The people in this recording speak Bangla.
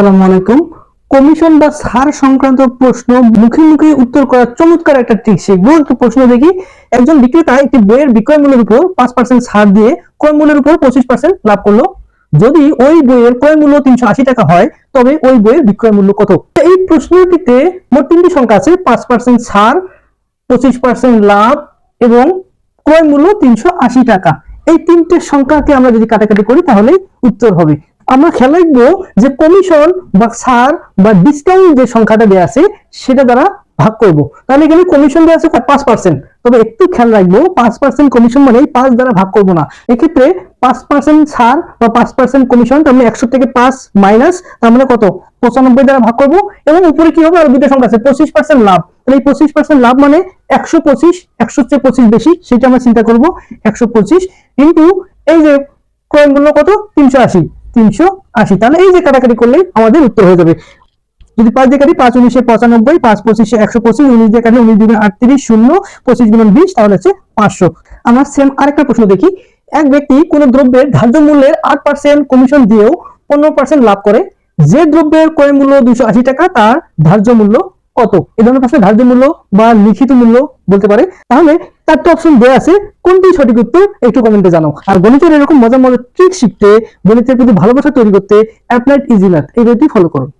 আসসালামু আলাইকুম। কমিশন বা ছাড় সংক্রান্ত প্রশ্ন মুখে মুখে উত্তর করার চমৎকার একটা ট্রিক শিখব একটু প্রশ্ন দেখি। একজন বিক্রেতা একটি বইয়ের বিক্রয় মূল্যের উপর পাঁচ পার্সেন্ট ছাড় দিয়ে ক্রয় মূল্যের উপর পঁচিশ পার্সেন্ট লাভ করল। যদি ওই বইয়ের ক্রয় মূল্য তিনশো আশি টাকা হয়, তবে ওই বইয়ের বিক্রয় মূল্য কত? এই প্রশ্নটিতে মোট তিনটি সংখ্যা আছে, পাঁচ পার্সেন্ট ছাড় পঁচিশ পার্সেন্ট লাভ এবং ক্রয় মূল্য তিনশো আশি টাকা। এই তিনটে সংখ্যাকে আমরা যদি কাটাকাটি করি, তাহলে উত্তর হবে। আমরা খেয়াল রাখব যে কমিশন বা ছাড় বা ডিসকাউন্ট যে সংখ্যাটা দেওয়া আছে, সেটা দ্বারা ভাগ করব। তাহলে এখানে কমিশন দেওয়া আছে পাঁচ পার্সেন্ট তবে একটু খেয়াল রাখব, পাঁচ পার্সেন্ট কমিশন মানে পাঁচ দ্বারা ভাগ করব না। এক্ষেত্রে পাঁচ পার্সেন্ট ছাড় বা পাঁচ পার্সেন্ট কমিশন তার মানে একশো থেকে পাঁচ মাইনাস তার মানে কত? পঁচানব্বই দ্বারা ভাগ করব এবং উপরে কি হবে? আর দুটো সংখ্যা আছে, পঁচিশ পার্সেন্ট লাভ। তাহলে এই পঁচিশ পার্সেন্ট লাভ মানে একশো পঁচিশ একশো চেয়ে পঁচিশ বেশি, সেটা আমরা চিন্তা করব, একশো পঁচিশ। কিন্তু এই যে ক্রয় মূল্য কত? তিনশো আশি। তিনশো আশি। তাহলে এই যে কাটাকাটি করলে আমাদের উত্তর হয়ে যাবে। যদি পাঁচ দিয়ে কাটি পাঁচ উনিশে পঁচানব্বই, পাঁচ পঁচিশে একশো পঁচিশ, উনিশ দিয়ে কাটি উনিশ দুগুণ আটত্রিশ, শূন্য, পঁচিশ গুণ বিশ, তাহলে হচ্ছে পাঁচশো। আমার সেম আরেকটা প্রশ্ন দেখি। এক ব্যক্তি কোন দ্রব্যের ধার্য মূল্যের আট পার্সেন্ট কমিশন দিয়েও পনেরো পার্সেন্ট লাভ করে। যে দ্রব্যের ক্রয় মূল্য দুশো আশি টাকা, তার ধার্য মূল্য কত? এই ধরনের প্রশ্নে ধার্য মূল্য বা লিখিত মূল্য বলতে পারে। তাহলে চারটে অপশন দেওয়া আছে। কোনটি সঠিক উত্তর? একটু কমেন্টে জানাও। আর গণিতের এরকম মজার মজার ট্রিক শিখতে গণিতের প্রতি ভালোবাসা তৈরি করতে অ্যাপ্লাইড ইজি ম্যাথ এই বইটি ফলো করুন